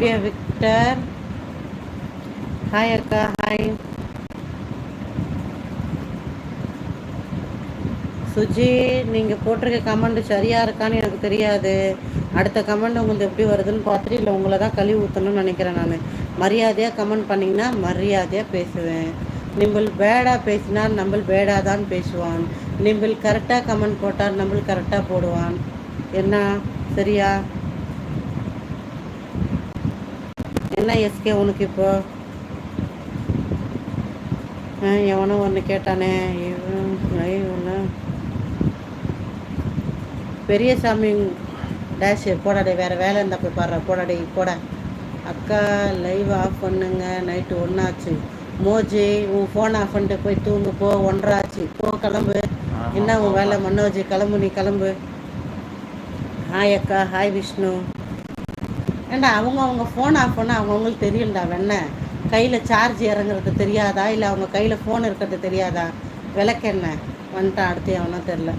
அப்படியே விக்டர். ஹாய் அக்கா. ஹாய் சுஜி நீங்கள் போட்டிருக்க கமெண்ட் சரியாக இருக்கான்னு எனக்கு தெரியாது. அடுத்த கமெண்ட் உங்களுக்கு எப்படி வருதுன்னு பார்த்துட்டு இல்லை உங்களை தான் கழுவி ஊற்றணும்னு நினைக்கிறேன் நான். மரியாதையாக கமெண்ட் பண்ணிங்கன்னா மரியாதையாக பேசுவேன். நிம்பல் பேடாக பேசினால் நம்மள் பேடாக தான் பேசுவான். நிம்பல் கரெக்டாக கமெண்ட் போட்டால் நம்மள் கரெக்டாக போடுவான். என்ன? சரியா? என்ன எஸ்கே உனக்கு இப்போ? எவனோ ஒன்று கேட்டானே. இவன் பெரிய சாமி டேஷ் போடாடே வேறு வேலை இருந்தால் போய் பாடுற. போடாடே போட. அக்கா லைவ் ஆஃப் பண்ணுங்க. நைட்டு ஒன்றாச்சு மோஜி உன் ஃபோன் ஆஃப் பண்ணிட்டு போய் தூங்கு போ. ஒன்றாச்சு போ கிளம்பு. என்ன உன் வேலை? மனோஜி கிளம்பு நீ கிளம்பு. ஹாய் அக்கா ஹாய் விஷ்ணு. ஏண்டா அவங்க அவங்க ஃபோன் ஆஃப் பண்ணால் அவங்கவுங்களுக்கு தெரியும்டா வெண்ண. கையில் சார்ஜ் இறங்குறது தெரியாதா? இல்லை அவங்க கையில் ஃபோன் இருக்கிறது தெரியாதா? விளக்கெண்ண வந்துட்டான் அடுத்து எவனோ தெரில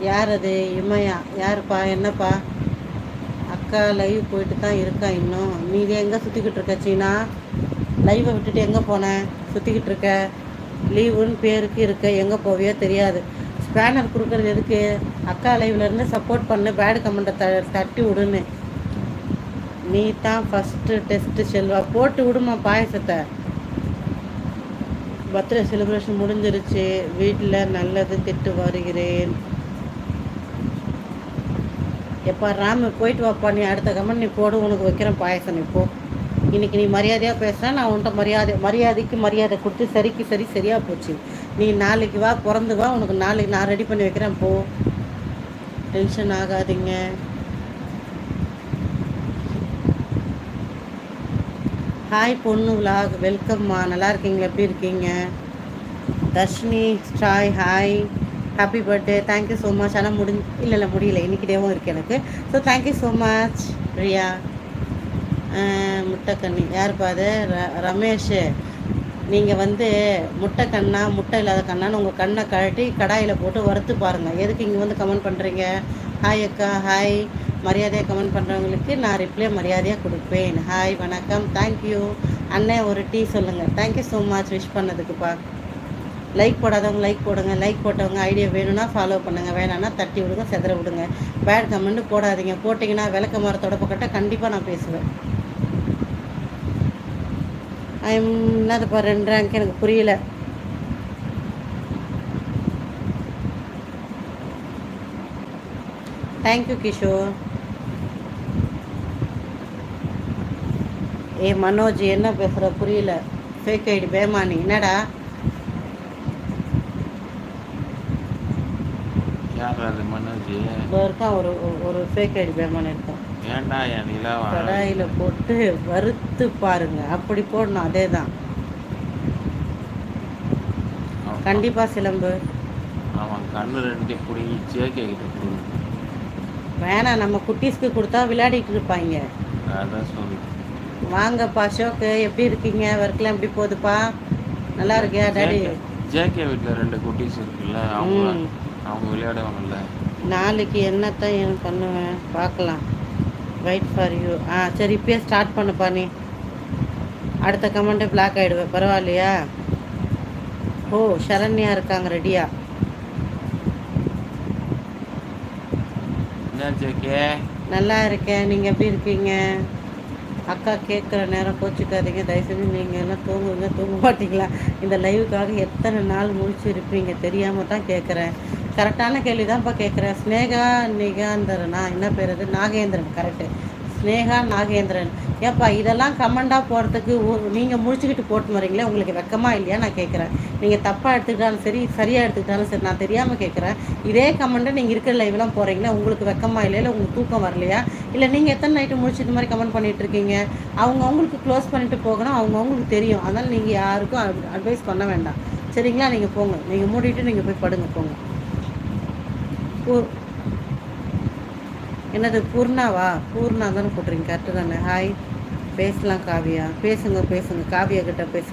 யார் அது இம்மையா? யாருப்பா? என்னப்பா? அக்கா லைவ் போயிட்டு தான் இருக்கா இன்னும். நீ எங்கே சுற்றிக்கிட்டு இருக்க சீனா? லைவை விட்டுட்டு எங்கே போனேன் சுற்றிக்கிட்டு இருக்க. லீவுன்னு பேருக்கு இருக்க எங்கே போவியோ தெரியாது. ஸ்பேனர் கொடுக்குறது எதுக்கு? அக்கா லைவ்லேருந்து சப்போர்ட் பண்ணு பேடு கமெண்ட்டை த தட்டி விடுன்னு. நீ தான் ஃபஸ்ட்டு டெஸ்ட்டு செல்வா. போட்டு விடுமா பாயசத்தை. பர்த்டே செலிப்ரேஷன் முடிஞ்சிருச்சு. வீட்டில் நல்லது திட்டு வருகிறேன். எப்பா ராம போயிட்டு வாப்பா. நீ அடுத்த கமெண்ட் நீ போடு உனக்கு வைக்கிறேன் பாயசம் இப்போ இன்னைக்கு நீ மரியாதையாக பேசுனா நான் உன்ட்ட மரியாதை மரியாதைக்கு மரியாதை கொடுத்து சரிக்கு சரி சரியாக போச்சு. நீ நாளைக்கு வா பிறந்து வா உனக்கு நாளைக்கு நான் ரெடி பண்ணி வைக்கிறேன் போ. டென்ஷன் ஆகாதீங்க. ஹாய் பொண்ணு விலாக் வெல்கம்மா நல்லா இருக்கீங்களா? எப்படி இருக்கீங்க? Dharshini ஸ்டாய் hi happy birthday thank you so much ஆனால் முடிஞ்சு இல்லை இல்லை முடியல. இன்னைக்கு டேவும் இருக்குது எனக்கு. So thank you so much Priya. முட்டைக்கண்ணி. யாருப்பா அது? ர ரமேஷ். நீங்கள் வந்து முட்டை கண்ணா முட்டை இல்லாத கண்ணான்னு உங்கள் கண்ணை கழட்டி கடாயில் போட்டு வறுத்து பாருங்கள் எதுக்கு இங்கே வந்து கமெண்ட் பண்ணுறீங்க ஹாய் அக்கா ஹாய் மரியாதையாக கமெண்ட் பண்ணுறவங்களுக்கு நான் ரிப்ளை மரியாதையாக கொடுப்பேன். ஹாய் வணக்கம். தேங்க்யூ அண்ணன் ஒரு டீ சொல்லுங்கள் thank you so much wish பண்ணதுக்குப்பா. Like போடாதவங்க லைக் போடுங்க. லைக் போட்டவங்க ஐடியா வேணும்னா ஃபாலோ பண்ணுங்கள் வேணான்னா தட்டி விடுங்க செதற விடுங்க. பேட் கமெண்ட் போடாதீங்க. போட்டிங்கன்னா விளக்க மரத்தோட பக்கத்தை கண்டிப்பாக நான் பேசுவேன். என்னதுப்பா ரெண்டு ரேங்க் எனக்கு புரியல. தேங்க்யூ கிஷோர் ஏ மனோஜ் என்ன பேசுகிற புரியல. ஃபேக் ஐடி பேமானி. என்னடா? இருக்கான் ஒரு ஒரு ஃபேக் ஐடி பேமானி இருக்கான். ஏன்டா என் நிலாவா கடாயில் போட்டு வறுத்து பாருங்க. அப்படி போடணும் அதே தான் கண்டிப்பாக சிலம்பு. அவன் கண்ணு ரெண்டு கிட்ட பிடிங்க வேணாம் நம்ம குட்டீஸ்க்கு கொடுத்தா விளையாடிட்டு இருப்பாங்க. அதான் சொல்லு வாங்கப்பா அசோக்கு எப்படி இருக்கீங்க? ஒர்க்லாம் எப்படி போகுதுப்பா? நல்லா இருக்கியா டாடி? ஜேகே வீட்டில் ரெண்டு குட்டீஸ் இருக்குல்ல அவங்க அவங்க விளையாடுவாங்கல்ல. நாளைக்கு என்னத்தான் பண்ணுவேன்? பார்க்கலாம். வெயிட் ஃபார் யூ ஆ சரி இப்பயே ஸ்டார்ட் பண்ணுப்பா நீ அடுத்த கமெண்ட்டே பிளாக் ஆகிடுவேன் பரவாயில்லையா? ஓ சரண்யா இருக்காங்க ரெடியா நல்லா இருக்கேன். நீங்கள் எப்படி இருக்கீங்க? அக்கா கேட்குற நேரம் கோச்சிக்காதீங்க. தயவுசெய்து நீங்கள் எல்லாம் தூங்குவீங்க தூங்க மாட்டீங்களா? இந்த லைவுக்காக எத்தனை நாள் முழிச்சு இருப்பீங்க தெரியாமல் தான் கேட்குறேன் கரெக்டான கேள்வி தான்ப்பா கேட்குறேன் ஸ்னேகா நிகாந்தரனா? என்ன பேர் அது? நாகேந்திரன் கரெக்டு ஸ்னேகா நாகேந்திரன். ஏப்பா இதெல்லாம் கமெண்டாக போகிறதுக்கு நீங்கள் முடிச்சுக்கிட்டு போட்டு வரீங்களே உங்களுக்கு வெக்கமாக இல்லையா நான் கேட்குறேன் நீங்கள் தப்பாக எடுத்துக்கிட்டாலும் சரி சரியாக எடுத்துக்கிட்டாலும் சரி நான் தெரியாமல் கேட்குறேன் இதே கமெண்ட்டை நீங்கள் இருக்கிற லைவ்லாம் போகிறீங்களா உங்களுக்கு வெக்கமாக இல்லையா இல்லை உங்களுக்கு தூக்கம் வரலையா? இல்லை நீங்கள் எத்தனை நைட்டு முடிச்சு இந்த மாதிரி கமெண்ட் பண்ணிகிட்டு இருக்கீங்க? அவங்க அவங்களுக்கு க்ளோஸ் பண்ணிட்டு போகணும் அவங்க அவங்களுக்கு தெரியும். அதனால் நீங்கள் யாருக்கும் அட்வைஸ் பண்ண வேண்டாம். சரிங்களா? நீங்கள் போங்க. நீங்கள் மூடிட்டு நீங்கள் போய் படுங்க போங்க. என்னது பூர்ணாவா? பூர்ணா தானே போட்டுறீங்க கரெக்டு தானே? ஹாய் பேசலாம் காவியா. பேசுங்க பேசுங்க. காவியா கிட்ட பேசுங்க